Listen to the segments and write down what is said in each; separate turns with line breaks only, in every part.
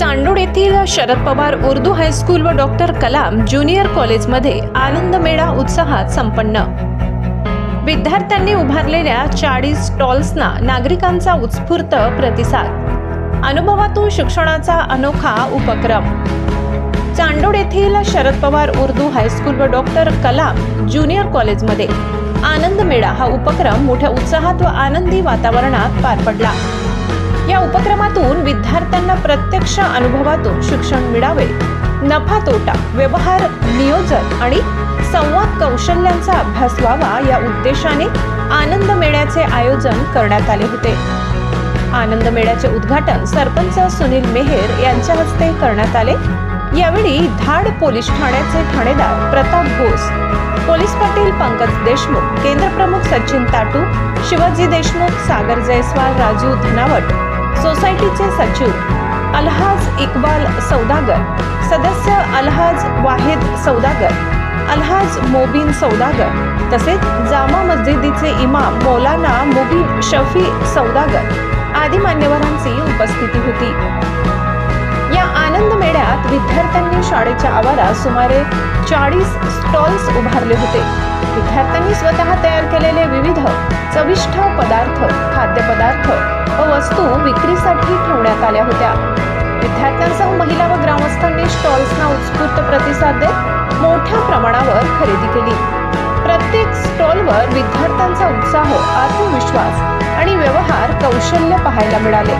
चांडोड येथील शरद पवार उर्दू हायस्कूल व doctor Kalam junior कॉलेजमध्ये आनंद मेळा उत्साहात संपन्न. विद्यार्थ्यांनी उभारलेल्या चाळीस स्टॉल्सना नागरिकांचा उत्स्फूर्त प्रतिसाद. अनुभवातून शिक्षणाचा अनोखा उपक्रम. चांडोड येथील शरद पवार उर्दू हायस्कूल व डॉक्टर कलाम ज्युनियर कॉलेजमध्ये आनंद मेळा हा उपक्रम मोठ्या उत्साहात व आनंदी वातावरणात पार पडला. या उपक्रमातून विद्यार्थ्यांना प्रत्यक्ष अनुभवातून शिक्षण मिळावे. नफा तोटा व्यवहार नियोजन आणि संवाद कौशल्यांचा अभ्यास व्हावा या उद्देशाने आनंद मेळ्याचे आयोजन करण्यात आले होते. आनंद मेळ्याचे उद्घाटन सरपंच सुनील मेहेर यांच्या हस्ते करण्यात आले. यावेळी धाड पोलीस ठाण्याचे ठाणेदार प्रताप घोष पोलीस पाटील पंकज देशमुख केंद्रप्रमुख सचिन ताटू शिवाजी देशमुख सागर जयस्वाल राजू धनावट सोसायटीचे सचिव अल्हाज इक्बाल सौदागर सदस्य अलहाज वाहिद सौदागर अल्हाज मोबिन सौदागर तसेच जामा मस्जिदीचे इमाम मौलाना मुबीन शफी सौदागर आदी मान्यवरांची उपस्थिती होती. या आनंद मेळ्यात विद्यार्थ्यांनी शाळेच्या आवारात सुमारे चाळीस स्टॉल्स उभारले होते. विद्यार्थ्यांनी स्वतः तयार केले वस्तू विक्रीसाठी ठेवण्यात आल्या होत्या. विद्यार्थ्यांसह महिला व ग्रामस्थांनी स्टॉल्सना उत्स्फूर्त प्रतिसाद देत मोठ्या प्रमाणावर खरेदी केली. प्रत्येक स्टॉलवर विद्यार्थ्यांचा उत्साह आत्मविश्वास आणि व्यवहार कौशल्य पाहायला मिळाले.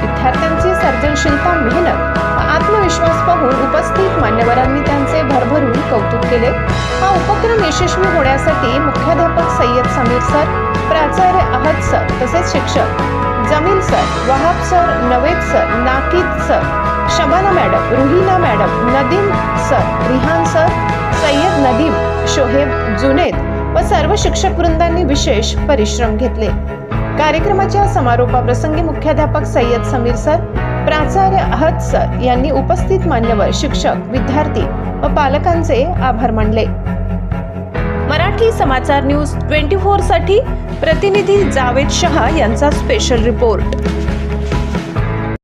विद्यार्थ्यांची सर्जनशीलता मेहनत आत्मविश्वास पाहून उपस्थित मान्यवरांनी त्यांचे भरभरून कौतुक केले. हा उपक्रम यशस्वी होण्यासाठी मुख्याध्यापक सय्यद समीर सर प्राचार्य अहद सर तसेच शिक्षक Jameel sir Wahab sir Naved sir Nakeed sir Shabana madam Ruhina madam Nadeem sir Rihan sir Sayyad Nadeem Shoaib Juned व सर्व शिक्षक वृंदांनी विशेष परिश्रम घेतले. कार्यक्रमाच्या समारोपाप्रसंगी मुख्याध्यापक सय्यद समीर सर प्राचार्य अहद सर यांनी उपस्थित मान्यवर शिक्षक विद्यार्थी व पालकांचे आभार मानले. मराठी समाचार न्यूज ट्वेंटी फोरसाठी प्रतिनिधी जावेद शहा यांचा स्पेशल रिपोर्ट